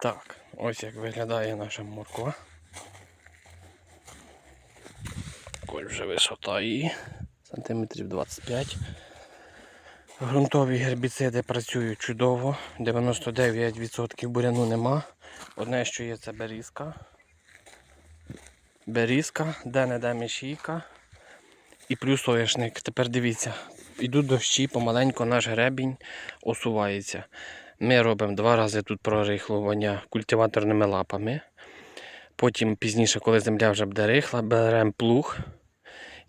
Так, ось як виглядає наша морква. Ось вже висота її. Сантиметрів 25. Грунтові гербіциди працюють чудово. 99% буряну нема. Одне, що є, це берізка. Берізка, де-не-де мішійка. І плюс соняшник. Тепер дивіться, йдуть дощі, помаленьку наш гребінь осувається. Ми робимо два рази тут прорихлювання культиваторними лапами. Потім пізніше, коли земля вже буде рихла, беремо плуг.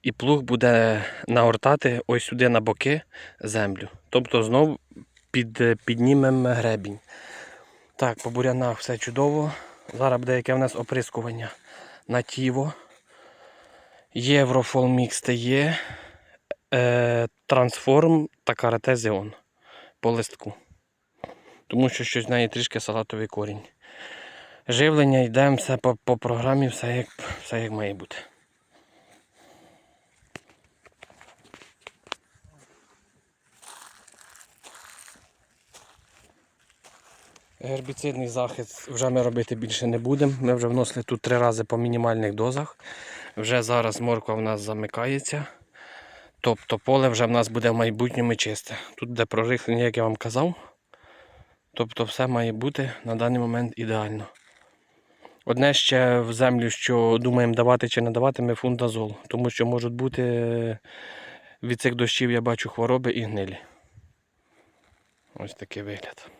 І плуг буде наортати ось сюди на боки землю. Тобто знову під, піднімемо гребінь. Так, по бурянах все чудово. Зараз буде яке в нас оприскування на тіво. Єврофол мікс є. Е, трансформ та карате Зеон по листку. Тому що щось в неї трішки салатовий корінь. Живлення йдемо все по, по програмі, все як, все як має бути. Гербіцидний захист вже ми робити більше не будемо. Ми вже вносили тут три рази по мінімальних дозах. Вже зараз морква в нас замикається. Тобто поле вже в нас буде в майбутньому чисте. Тут де прорихлення, як я вам казав. Тобто все має бути на даний момент ідеально. Одне ще в землю, що думаємо давати чи не давати, ми фундазол. Тому що можуть бути е, від цих дощів я бачу хвороби і гнилі. Ось такий вигляд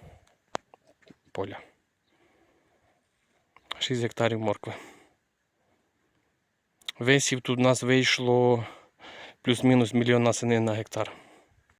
поля. 6 гектарів моркви. Висів тут у нас вийшло плюс-мінус мільйон насени на гектар.